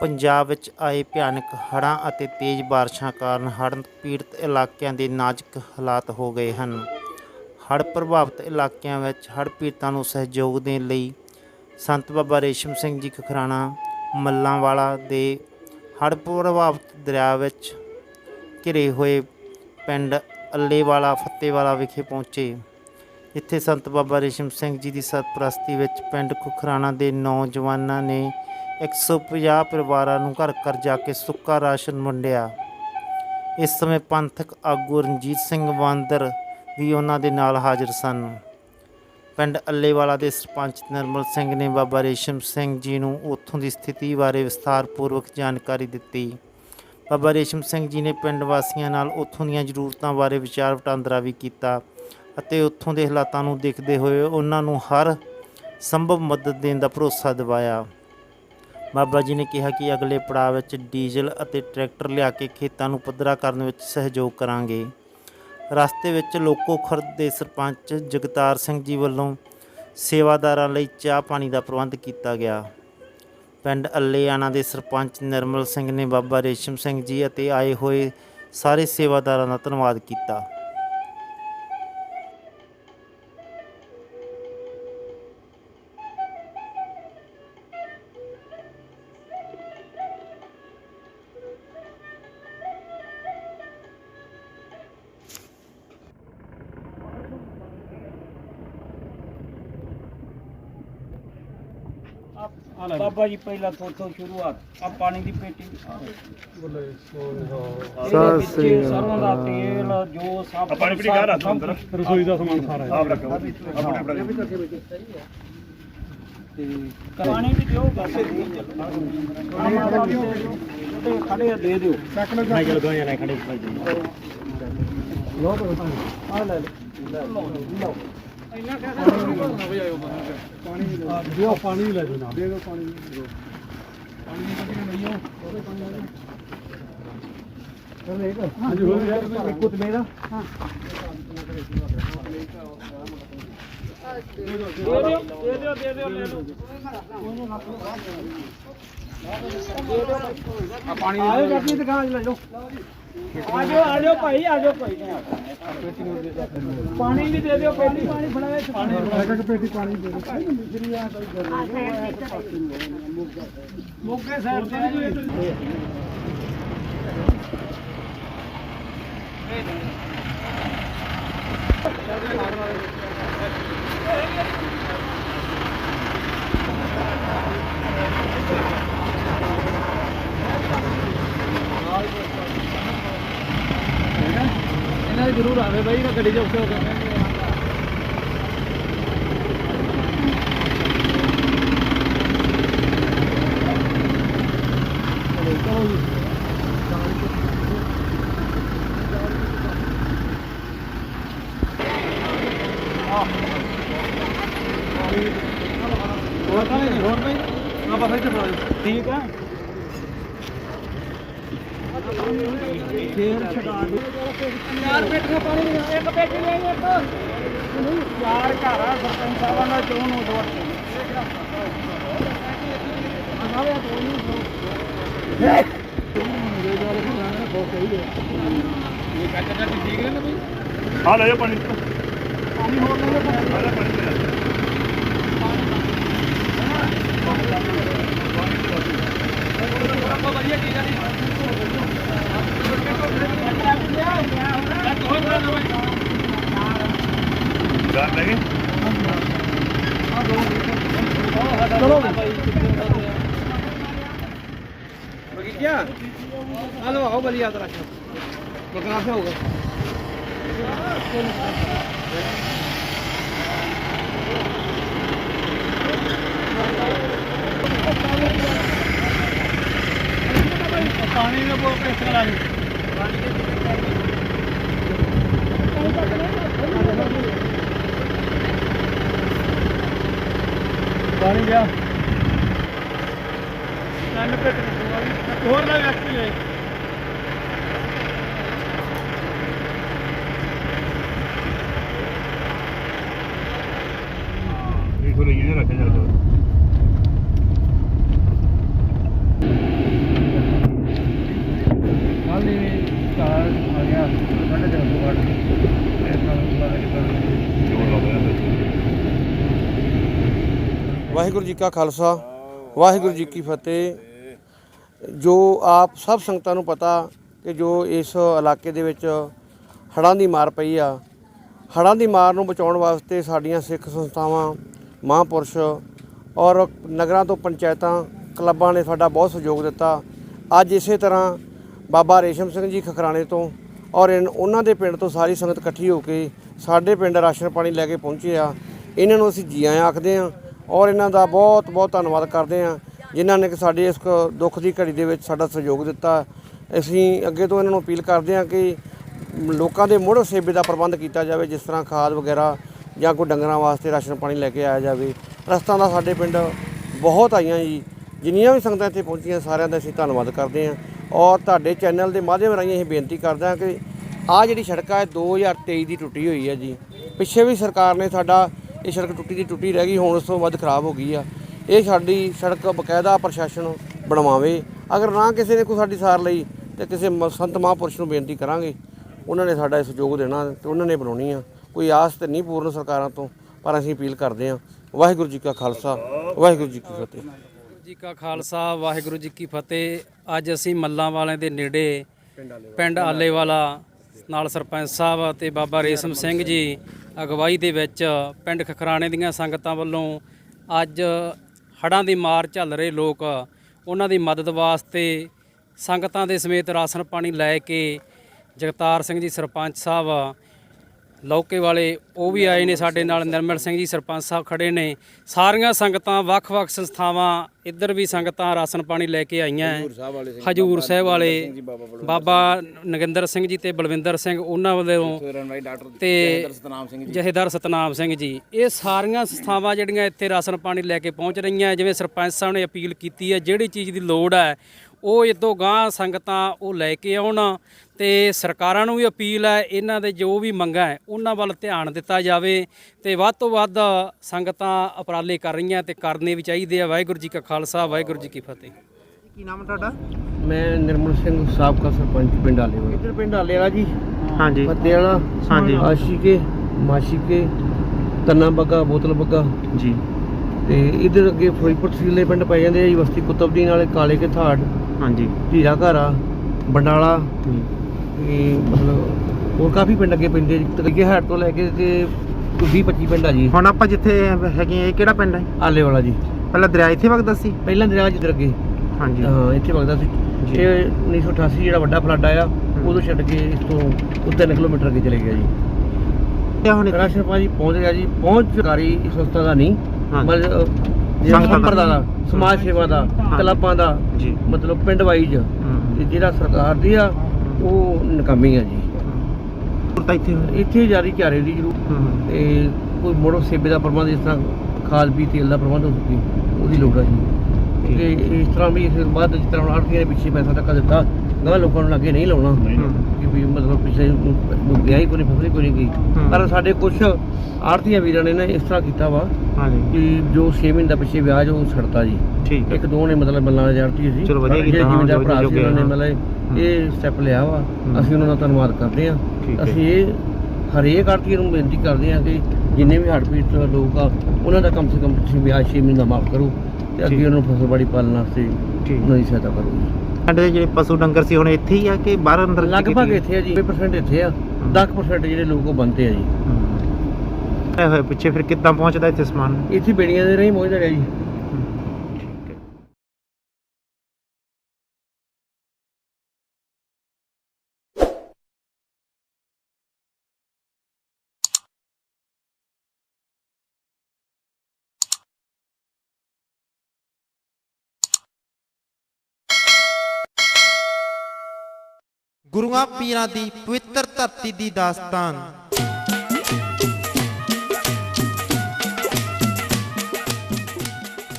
ਪੰਜਾਬ ਵਿੱਚ ਆਏ ਭਿਆਨਕ ਹੜ੍ਹਾਂ ਅਤੇ ਤੇਜ਼ ਬਾਰਿਸ਼ਾਂ ਕਾਰਨ ਹੜ੍ਹ ਪੀੜਤ ਇਲਾਕਿਆਂ ਦੇ ਨਾਜ਼ੁਕ ਹਾਲਾਤ ਹੋ ਗਏ ਹਨ। ਹੜ੍ਹ ਪ੍ਰਭਾਵਿਤ ਇਲਾਕਿਆਂ ਵਿੱਚ ਹੜ੍ਹ ਪੀੜਤਾਂ ਨੂੰ ਸਹਿਯੋਗ ਦੇਣ ਲਈ ਸੰਤ ਬਾਬਾ ਰੇਸ਼ਮ ਸਿੰਘ ਜੀ ਖਖਰਾਣਾ, ਮੱਲਾਂਵਾਲਾ ਦੇ ਹੜ੍ਹ ਪ੍ਰਭਾਵਿਤ ਦਰਿਆ ਵਿੱਚ ਘਿਰੇ ਹੋਏ ਪਿੰਡ ਅੱਲੇਵਾਲਾ, ਫੱਤੇਵਾਲਾ ਵਿਖੇ ਪਹੁੰਚੇ। ਇੱਥੇ ਸੰਤ ਬਾਬਾ ਰੇਸ਼ਮ ਸਿੰਘ ਜੀ ਦੀ ਸਰਪ੍ਰਸਤੀ ਵਿੱਚ ਪਿੰਡ ਖੁਖਰਾਣਾ ਦੇ ਨੌਜਵਾਨਾਂ ਨੇ 150 ਪਰਿਵਾਰਾਂ ਨੂੰ ਘਰ ਘਰ ਜਾ ਕੇ ਸੁੱਕਾ ਰਾਸ਼ਨ ਵੰਡਿਆ। ਇਸ ਸਮੇਂ ਪੰਥਕ ਆਗੂ ਰਣਜੀਤ ਸਿੰਘ ਵਾਂਦਰ ਵੀ ਉਹਨਾਂ ਦੇ ਨਾਲ ਹਾਜ਼ਰ ਸਨ। ਪਿੰਡ ਅੱਲੇਵਾਲਾ ਦੇ ਸਰਪੰਚ ਨਰਮਲ ਸਿੰਘ ਨੇ ਬਾਬਾ ਰੇਸ਼ਮ ਸਿੰਘ ਜੀ ਨੂੰ ਉੱਥੋਂ ਦੀ ਸਥਿਤੀ ਬਾਰੇ ਵਿਸਥਾਰਪੂਰਵਕ ਜਾਣਕਾਰੀ ਦਿੱਤੀ। ਬਾਬਾ ਰੇਸ਼ਮ ਸਿੰਘ ਜੀ ਨੇ ਪਿੰਡ ਵਾਸੀਆਂ ਨਾਲ ਉੱਥੋਂ ਦੀਆਂ ਜ਼ਰੂਰਤਾਂ ਬਾਰੇ ਵਿਚਾਰ ਵਟਾਂਦਰਾ ਵੀ ਕੀਤਾ ਅਤੇ ਉੱਥੋਂ ਦੇ ਹਾਲਾਤਾਂ ਨੂੰ ਦੇਖਦੇ ਹੋਏ ਉਹਨਾਂ ਨੂੰ ਹਰ ਸੰਭਵ ਮਦਦ ਦੇਣ ਦਾ ਭਰੋਸਾ ਦਿਵਾਇਆ। ਬਾਬਾ ਜੀ ਨੇ ਕਿਹਾ ਕਿ ਅਗਲੇ ਪੜਾਅ ਵਿੱਚ ਡੀਜ਼ਲ ਅਤੇ ਟਰੈਕਟਰ ਲਿਆ ਕੇ ਖੇਤਾਂ ਨੂੰ ਪੱਧਰਾ ਕਰਨ ਵਿੱਚ ਸਹਿਯੋਗ ਕਰਾਂਗੇ। ਰਸਤੇ ਵਿੱਚ ਲੋਕੋ ਖਰਦ ਦੇ ਸਰਪੰਚ ਜਗਤਾਰ ਸਿੰਘ ਜੀ ਵੱਲੋਂ ਸੇਵਾਦਾਰਾਂ ਲਈ ਚਾਹ ਪਾਣੀ ਦਾ ਪ੍ਰਬੰਧ ਕੀਤਾ ਗਿਆ। ਪਿੰਡ ਅੱਲੇਆਣਾ ਦੇ ਸਰਪੰਚ ਨਿਰਮਲ ਸਿੰਘ ਨੇ ਬਾਬਾ ਰੇਸ਼ਮ ਸਿੰਘ ਜੀ ਅਤੇ ਆਏ ਹੋਏ ਸਾਰੇ ਸੇਵਾਦਾਰਾਂ ਦਾ ਧੰਨਵਾਦ ਕੀਤਾ। ਬਾਬਾ ਜੀ ਪਹਿਲਾਂ ਥੋਥੋਂ ਸ਼ੁਰੂਆਤ। ਆ ਪਾਣੀ ਦੀ ਪੇਟੀ। ਸਤਿ ਸ੍ਰੀ ਅਕਾਲ। ਸਰੋਂ ਦਾ ਤੇਲ ਜੋ ਸਭ ਪਾਣੀ ਪੀਣੀ ਘਰ ਰੱਖ ਅੰਦਰ। ਰਸੋਈ ਦਾ ਸਮਾਨ ਸਾਰਾ ਆਪ ਰੱਖੋ। ਆਪਣੇ ਆਪਣੇ ਤੇ ਪਾਣੀ ਵੀ ਦਿਓ ਬਸ ਖੜੇ ਆ, ਦੇ ਦਿਓ। ਨਹੀਂ ਚਲ ਗਏ ਨੇ ਖੜੇ ਭਾਈ। ਜੀ ਆ ਲੈ ਲਓ। ਦਿਓ ਪਾਣੀ ਲੈ ਜੋ ਨਾ ਦੇ ਦਿਓ ਪਾਣੀ ਹਾਂਜੀ ਹੋ ਗਿਆ ਇੱਕ ਕੁੱਤ ਮੇਰਾ ਦੇ ਦਿਓ ਦੇ ਦਿਓ ਦੇ ਦਿਓ ਲੈ ਲਓ। ਆ ਪਾਣੀ ਆਇਓ ਜੱਟੀ ਦੁਕਾਨ ਲੈ ਜਾਓ ਆਜੋ ਆਜੋ ਭਾਈ ਆਜੋ ਭਾਈ। ਪਾਣੀ ਵੀ ਦੇ ਦਿਓ ਪਹਿਲੀ ਪਾਣੀ ਫੜਾਵੇ ਪਾਣੀ ਇੱਕ ਇੱਕ ਪੇਟੀ ਪਾਣੀ ਦੇ ਦਿਓ। ਮੁੱਗੇ ਸਾਈਡ ਤੇ ਵੀ ਇਹਨਾਂ ਜ਼ਰੂਰ ਆਵੇ ਬਾਈ ਨਾ ਗੱਡੀ 'ਚ ਔਖੇ ਹੋ ਗਏ ਹੋਰ ਤਾਂ ਨਹੀਂ, ਹੋਰ ਨਹੀਂ। ਆ ਬਸ ਇੱਥੇ ਫੜਾ ਦਿਓ ਠੀਕ ਆ? ਫੇਰ ਛਡਾ ਦੇ ਚਾਰ ਪੇਟੀਆਂ ਪਾਣੀ ਦੀਆਂ, ਇੱਕ ਪੇਟੀ ਲੈ ਇੱਕ ਚਾਰ ਘਰ ਆ ਸਰਪੰਚ ਸਾਹਿਬਾਂ ਦਾ ਚੋਣ ਨੂੰ ਦੋ ਆ ਲੈ ਜਾ ਪਾਣੀ ਪਾਣੀ ਹੋਰ ਲੈ ਜਾ ਪਾਣੀ ਲੈ ਜਾ। ਗੱਲ ਨਹੀਂ ਚਲੋ ਬਗੀਚਾ ਹਲੋ ਆਓ ਬਲੀ ਯਾਦ ਰੱਖ ਬਗਨਾ ਸੇ ਹੋਗਾ ਪਾਣੀ ਗਿਆ ਨੰਨ ਪੇਟ ਹੋਰ ਨਾ ਵਿਅਕਤੀ ਲੈ ਇਹ ਕੋਲ ਇਹ ਰੱਖ ਜਾ ਵਾਹਿਗੁਰੂ ਜੀ ਕਾ ਖਾਲਸਾ, ਵਾਹਿਗੁਰੂ ਜੀ ਕੀ ਫਤਿਹ। ਜੋ ਆਪ ਸਭ ਸੰਗਤਾਂ ਨੂੰ ਪਤਾ ਕਿ ਜੋ ਇਸ ਇਲਾਕੇ ਦੇ ਵਿੱਚ ਹੜ੍ਹਾਂ ਦੀ ਮਾਰ ਪਈ ਆ, ਹੜ੍ਹਾਂ ਦੀ ਮਾਰ ਨੂੰ ਬਚਾਉਣ ਵਾਸਤੇ ਸਾਡੀਆਂ ਸਿੱਖ ਸੰਸਥਾਵਾਂ, ਮਹਾਂਪੁਰਸ਼ ਔਰ ਨਗਰਾਂ ਤੋਂ ਪੰਚਾਇਤਾਂ, ਕਲੱਬਾਂ ਨੇ ਸਾਡਾ ਬਹੁਤ ਸਹਿਯੋਗ ਦਿੱਤਾ। ਅੱਜ ਇਸੇ ਤਰ੍ਹਾਂ ਬਾਬਾ ਰੇਸ਼ਮ ਸਿੰਘ ਜੀ ਖਖਰਾਣੇ ਤੋਂ ਔਰ ਇਨ- ਉਹਨਾਂ ਦੇ ਪਿੰਡ ਤੋਂ ਸਾਰੀ ਸੰਗਤ ਇਕੱਠੀ ਹੋ ਕੇ ਸਾਡੇ ਪਿੰਡ ਰਾਸ਼ਨ ਪਾਣੀ ਲੈ ਕੇ ਪਹੁੰਚੇ ਆ। ਇਹਨਾਂ ਨੂੰ ਅਸੀਂ ਜੀ ਆਇਆਂ ਆਖਦੇ ਆ ਔਰ ਇਹਨਾਂ ਦਾ ਬਹੁਤ ਬਹੁਤ ਧੰਨਵਾਦ ਕਰਦੇ ਹਾਂ ਜਿਨ੍ਹਾਂ ਨੇ ਕਿ ਸਾਡੇ ਇਸ ਕ- ਦੁੱਖ ਦੀ ਘੜੀ ਦੇ ਵਿੱਚ ਸਾਡਾ ਸਹਿਯੋਗ ਦਿੱਤਾ। ਅਸੀਂ ਅੱਗੇ ਤੋਂ ਇਹਨਾਂ ਨੂੰ ਅਪੀਲ ਕਰਦੇ ਹਾਂ ਕਿ ਲੋਕਾਂ ਦੇ ਮੁੜ ਸੇਬੇ ਦਾ ਪ੍ਰਬੰਧ ਕੀਤਾ ਜਾਵੇ, ਜਿਸ ਤਰ੍ਹਾਂ ਖਾਦ ਵਗੈਰਾ ਜਾਂ ਕੋਈ ਡੰਗਰਾਂ ਵਾਸਤੇ ਰਾਸ਼ਨ ਪਾਣੀ ਲੈ ਕੇ ਆਇਆ ਜਾਵੇ। ਰਸਤਾ ਦਾ ਸਾਡੇ ਪਿੰਡ ਬਹੁਤ ਆਈਆਂ ਜੀ, ਜਿੰਨੀਆਂ ਵੀ ਸੰਗਤਾਂ ਇੱਥੇ ਪਹੁੰਚੀਆਂ ਸਾਰਿਆਂ ਦਾ ਅਸੀਂ ਧੰਨਵਾਦ ਕਰਦੇ ਹਾਂ। ਔਰ ਤੁਹਾਡੇ ਚੈਨਲ ਦੇ ਮਾਧਿਅਮ ਰਾਹੀਂ ਇਹ ਬੇਨਤੀ ਕਰਦਾ ਹਾਂ ਕਿ ਆਹ ਜਿਹੜੀ ਸੜਕ ਹੈ 2023 ਦੀ ਟੁੱਟੀ ਹੋਈ ਹੈ ਜੀ। ਪਿੱਛੇ ਵੀ ਸਰਕਾਰ ਨੇ ਸਾਡਾ ਇਹ ਸੜਕ ਟੁੱਟੀ ਦੀ ਟੁੱਟੀ ਰਹਿ ਗਈ, ਹੁਣ ਉਸ ਤੋਂ ਵੱਧ ਖਰਾਬ ਹੋ ਗਈ ਆ। ਇਹ ਸਾਡੀ ਸੜਕ ਬਕਾਇਦਾ ਪ੍ਰਸ਼ਾਸਨ ਬਣਵਾਵੇ। ਅਗਰ ਨਾ ਕਿਸੇ ਨੇ ਕੋਈ ਸਾਡੀ ਸਾਰ ਲਈ, ਤੇ ਕਿਸੇ ਸੰਤ ਮਹਾਂਪੁਰਸ਼ ਨੂੰ ਬੇਨਤੀ ਕਰਾਂਗੇ। ਉਹਨਾਂ ਨੇ ਸਾਡਾ ਇਹ ਸਹਿਯੋਗ ਦੇਣਾ ਤੇ ਉਹਨਾਂ ਨੇ ਬਣਾਉਣੀ ਆ। ਕੋਈ ਆਸ ਤੇ ਨਹੀਂ ਪੂਰਨ ਸਰਕਾਰਾਂ ਤੋਂ, ਪਰ ਅਸੀਂ ਅਪੀਲ ਕਰਦੇ ਹਾਂ ਵਾਹਿਗੁਰੂ ਜੀ ਕਾ ਖਾਲਸਾ, ਵਾਹਿਗੁਰੂ ਜੀ ਕੀ ਫਤਿਹ। ਵਾਹਿਗੁਰੂ ਜੀ ਕਾ ਖਾਲਸਾ, ਵਾਹਿਗੁਰੂ ਜੀ ਕੀ ਫਤਿਹ। ਅੱਜ ਅਸੀਂ ਮੱਲਾਂ ਵਾਲਿਆਂ ਦੇ ਨੇੜੇ, ਪਿੰਡ ਆਲੇ ਵਾਲਾ ਨਾਲ ਸਰਪੰਚ ਸਾਹਿਬ ਅਤੇ ਬਾਬਾ ਰੇਸ਼ਮ ਸਿੰਘ ਜੀ ਅਗਵਾਈ ਦੇ ਵਿੱਚ ਪਿੰਡ ਖਖਰਾਣੇ ਦੀਆਂ ਸੰਗਤਾਂ ਵੱਲੋਂ ਅੱਜ ਹੜ੍ਹਾਂ ਦੀ ਮਾਰ ਝੱਲ ਰਹੇ ਲੋਕ ਉਹਨਾਂ ਦੀ ਮਦਦ ਵਾਸਤੇ ਸੰਗਤਾਂ ਦੇ ਸਮੇਤ ਰਾਸ਼ਨ ਪਾਣੀ ਲੈ ਕੇ ਜਗਤਾਰ ਸਿੰਘ ਜੀ ਸਰਪੰਚ ਸਾਹਿਬ ਲੌਕੇ ਵਾਲੇ ਉਹ ਵੀ ਆਏ ਨੇ ਸਾਡੇ ਨਾਲ ਨਿਰਮਲ ਸਿੰਘ ਜੀ ਸਰਪੰਚ ਸਾਹਿਬ ਖੜੇ ਨੇ। ਸਾਰੀਆਂ ਸੰਗਤਾਂ ਵੱਖ-ਵੱਖ ਸੰਸਥਾਵਾਂ ਇੱਧਰ ਵੀ ਸੰਗਤਾਂ ਰਾਸ਼ਨ ਪਾਣੀ ਲੈ ਕੇ ਆਈਆਂ। ਹਜੂਰ ਸਾਹਿਬ ਵਾਲੇ ਬਾਬਾ ਨਗਿੰਦਰ ਸਿੰਘ ਜੀ ਤੇ ਬਲਵਿੰਦਰ ਸਿੰਘ ਉਹਨਾਂ ਵੱਲੋਂ ਤੇ ਜਹੇਦਾਰ ਸਤਨਾਮ ਸਿੰਘ ਜੀ। ਇਹ ਸਾਰੀਆਂ ਸੰਸਥਾਵਾਂ ਜਿਹੜੀਆਂ ਇੱਥੇ ਰਾਸ਼ਨ ਪਾਣੀ ਲੈ ਕੇ ਪਹੁੰਚ ਰਹੀਆਂ ਜਿਵੇਂ ਸਰਪੰਚ ਸਾਹਿਬ ਨੇ ਅਪੀਲ ਕੀਤੀ ਹੈ ਜਿਹੜੀ ਚੀਜ਼ ਦੀ ਲੋੜ ਹੈ ਉਹ ਇਦੋਂ ਗਾਂ ਸੰਗਤਾਂ ਉਹ ਲੈ ਕੇ ਆਉਣ। ਤੇ ਸਰਕਾਰਾਂ ਨੂੰ ਵੀ ਅਪੀਲ ਹੈ ਇਹਨਾਂ ਦੇ ਜੋ ਵੀ ਮੰਗਾਂ ਹੈ ਉਹਨਾਂ ਵੱਲ ਧਿਆਨ ਦਿੱਤਾ ਜਾਵੇ ਤੇ ਵੱਧ ਤੋਂ ਵੱਧ ਸੰਗਤਾਂ ਉਪਰਾਲੇ ਕਰ ਰਹੀਆਂ ਤੇ ਕਰਨੇ ਵੀ ਚਾਹੀਦੇ ਆ। ਵਾਹਿਗੁਰੂ ਜੀ ਕਾ ਖਾਲਸਾ ਵਾਹਿਗੁਰੂ ਜੀ ਕੀ ਫਤਿਹ। ਕੀ ਨਾਮ ਤੁਹਾਡਾ? ਮੈਂ ਨਿਰਮਲ ਸਿੰਘ ਸਾਬਕਾ ਸਰਪੰਚ ਪਿੰਡ ਆਲੇਵਾਲਾ ਇੱਧਰ ਪਿੰਡ ਆਲੇਵਾਲਾ ਜੀ। ਹਾਂਜੀ। ਫਤਿਹ ਵਾਲਾ। ਹਾਂਜੀ। ਆਸ਼ੀਕੇ ਮਾਸ਼ੀਕੇ ਤੰਨਾ ਬੱਗਾ ਬੋਤਲ ਬੱਗਾ। ਜੀ। ਤੇ ਇਧਰ ਅੱਗੇ ਤਹਿਸੀਲ ਦੇ ਪਿੰਡ ਪੈ ਜਾਂਦੇ ਆ ਜੀ ਬਸਤੀ ਕੁਤਬਦੀਨ ਵਾਲੇ ਕਾਲੇ ਕੇ ਥਾੜ। ਹਾਂਜੀ। ਢੀਰਾ ਘਾਰਾ ਬੰਡਾਲਾ। ਤੇ ਮਤਲਬ ਹੋਰ ਕਾਫੀ ਪਿੰਡ ਅੱਗੇ ਪੈਂਦੇ ਜੀ। ਤਕਰੀਏ ਹੈਡ ਤੋਂ ਲੈ ਕੇ ਤੇ 20 25 ਪਿੰਡ ਆ ਜੀ। ਹੁਣ ਆਪਾਂ ਜਿੱਥੇ ਹੈਗੇ ਆ, ਇਹ ਕਿਹੜਾ ਪਿੰਡ ਹੈ ਆਲੇਵਾਲਾ ਜੀ। ਪਹਿਲਾਂ ਦਰਿਆ ਇੱਥੇ ਵਗਦਾ ਸੀ? ਪਹਿਲਾਂ ਦਰਿਆ ਜਿੱਧਰ ਅੱਗੇ। ਹਾਂਜੀ। ਹਾਂ ਇੱਥੇ ਵਗਦਾ ਸੀ। ਜੀ। ਇਹ 1988 ਜਿਹੜਾ ਵੱਡਾ ਫਲੱਡ ਆਇਆ ਉਦੋਂ ਛੱਡ ਕੇ ਇਸ ਤੋਂ ਉੱਤੇ 3 ਕਿਲੋਮੀਟਰ ਅੱਗੇ ਚਲੇ ਗਿਆ ਜੀ। ਤੇ ਹੁਣ ਇੱਥੇ- ਰਾਸ਼ਨ ਪਹੁੰਚ ਗਿਆ ਜੀ। ਪਹੁੰਚ ਸਰਕਾਰੀ ਸੰਸਥਾ ਦਾ ਨਹੀਂ ਹਾਂਜੀ। ਮਤਲਬ ਸੰਗਤਾਂ ਦਾ। ਸੰਪਰਦਾ ਦਾ ਸਮਾਜ ਸੇਵਾ ਦਾ ਹਾਂਜੀ। ਕਲੱਬਾਂ ਦਾ ਜੀ। ਮਤਲਬ ਪਿੰਡ ਵਾਈਜ਼। ਤੇ ਜਿਹੜਾ ਸਰਕਾਰ ਦੀ ਆ ਉਹ ਨਕਾਮੀ ਆ ਜੀ। ਹੁਣ ਤਾਂ ਇੱਥੇ ਇੱਥੇ ਜਾਰੀ ਚਾਰੇ ਦੀ ਜ਼ਰੂਰ। ਹਮ। ਤੇ ਕੋਈ ਮੋੜੋ ਸੇਬੇ ਦਾ ਪ੍ਰਬੰਧ ਇਸ ਤਰ੍ਹਾਂ ਖਾਦ ਵੀ ਤੇਲ ਦਾ ਪ੍ਰਬੰਧ ਹੋ ਸਕੇ ਉਹਦੀ ਲੋੜ ਆ ਜੀ। ਤੇ ਇਸ ਤਰ੍ਹਾਂ ਵੀ ਇਸ ਬਾਅਦ ਜਿਸ ਤਰ੍ਹਾਂ ਆੜਤੀਆਂ ਨੇ ਪਿੱਛੇ ਪੈਸਾ ਟੱਕਾ ਦਿੱਤਾ। ਗਾ ਲੋਕਾਂ ਨੂੰ ਲੱਗੇ ਨਹੀਂ ਲਾਉਣਾ। ਕਿ ਵੀ ਮਤਲਬ ਪਿੱਛੇ ਨੂੰ ਗਿਆ ਹੀ ਕੋਈ ਫਸਲ ਹੀ ਕੋਈ ਨਹੀਂ ਗਈ। ਪਰ ਸਾਡੇ ਕੁਝ ਆੜਤੀਆਂ ਵੀਰਾਂ ਨੇ ਨਾ ਇਸ ਤਰ੍ਹਾਂ ਕੀਤਾ ਵਾ ਹਾਂਜੀ। ਕਿ ਜੋ 6 ਮਹੀਨੇ ਦਾ ਪਿੱਛੇ ਵਿਆਜ ਉਹ ਛੱਡਤਾ ਜੀ। ਠੀਕ ਇੱਕ ਦੋ ਨੇ ਮਤਲਬ ਦੇ ਆੜਤੀ ਸੀ। ਚਲੋ ਵਧੀਆ ਕੀਤਾ, ਜਿਹੜੇ ਹਾਂ, ਜ਼ਿਮੀਂਦਾਰ ਜੋ- ਭਰਾ ਜੋ ਸੀ ਉਹਨਾਂ ਨੇ। ਮਤਲਬ ਇਹ ਸਟੈਪ ਲਿਆ ਵਾ। ਅਸੀਂ ਉਹਨਾਂ ਦਾ ਧੰਨਵਾਦ ਕਰਦੇ ਹਾਂ। ਅਸੀਂ ਇਹ ਹਰੇਕ ਆੜਤੀ ਨੂੰ ਬੇਨਤੀ ਕਰਦੇ ਹਾਂ ਕਿ ਜਿੰਨੇ ਵੀ ਹੜ੍ਹ ਪੀੜਤ ਲੋਕ ਆ ਉਹਨਾਂ ਦਾ ਕਮ ਸੇ ਕਮ ਤੁਸੀਂ ਵਿਆਜ 6 ਮਹੀਨੇ ਦਾ ਮਾਫ ਕਰੋ ਤੇ ਅੱਗੇ। ਉਹਨਾਂ ਨੂੰ ਫਸਲਬਾੜੀ ਪਾਲਣ ਵਾਸਤੇ ਉਹਨਾਂ ਦੀ ਸਹਾਇਤਾ ਕਰੋ ਸਾਡੇ ਦੇ ਜਿਹੜੇ ਪਸ਼ੂ ਡੰਗਰ ਸੀ ਹੁਣ ਇੱਥੇ ਹੀ ਆ ਕਿ ਬਾਹਰ ਅੰਦਰ ਲਗਭਗ ਇੱਥੇ ਆ ਜੀ 90% ਇੱਥੇ ਆ। 10% ਜਿਹੜੇ ਲੋਕ ਉਹ ਬੰਦੇ ਆ ਜੀ। ਹੋਏ ਪਿੱਛੇ ਫਿਰ ਕਿੱਦਾਂ ਪਹੁੰਚਦਾ ਇੱਥੇ ਸਮਾਨ? ਇੱਥੇ ਬੇੜੀਆਂ ਦੇ ਰਹੀ ਮੌਜਦਾ ਰਿਹਾ ਜੀ। ਗੁਰੂਆਂ ਪੀਰਾਂ ਦੀ ਪਵਿੱਤਰ ਧਰਤੀ ਦੀ ਦਾਸਤਾਨ।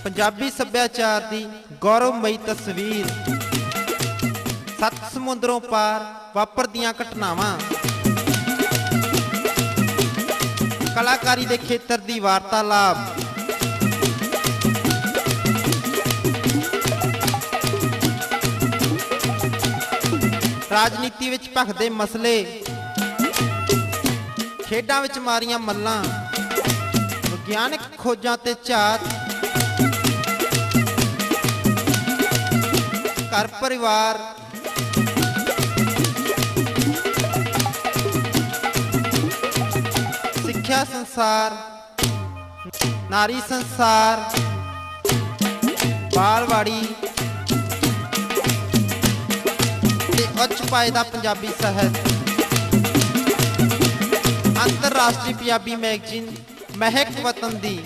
ਪੰਜਾਬੀ ਸੱਭਿਆਚਾਰ ਦੀ ਗੌਰਵਮਈ ਤਸਵੀਰ। ਸੱਤ ਸਮੁੰਦਰੋਂ ਪਾਰ ਵਾਪਰਦੀਆਂ ਘਟਨਾਵਾਂ। ਕਲਾਕਾਰੀ ਦੇ ਖੇਤਰ ਦੀ ਵਾਰਤਾਲਾਪ। ਰਾਜਨੀਤੀ ਵਿੱਚ ਭਖਦੇ ਮਸਲੇ। ਖੇਡਾਂ ਵਿੱਚ ਮਾਰੀਆਂ ਮੱਲਾਂ। ਵਿਗਿਆਨਕ ਖੋਜਾਂ ਤੇ ਝਾਤ। ਘਰ ਪਰਿਵਾਰ। ਸਿੱਖਿਆ ਸੰਸਾਰ। ਨਾਰੀ ਸੰਸਾਰ। ਬਾਲਵਾੜੀ। ਉੱਚ ਪਾਏ ਦਾ ਪੰਜਾਬੀ ਸਾਹਿਤ ਅੰਤਰਰਾਸ਼ਟਰੀ ਪੰਜਾਬੀ ਮੈਗਜ਼ੀਨ ਮਹਿਕ ਵਤਨ ਦੀ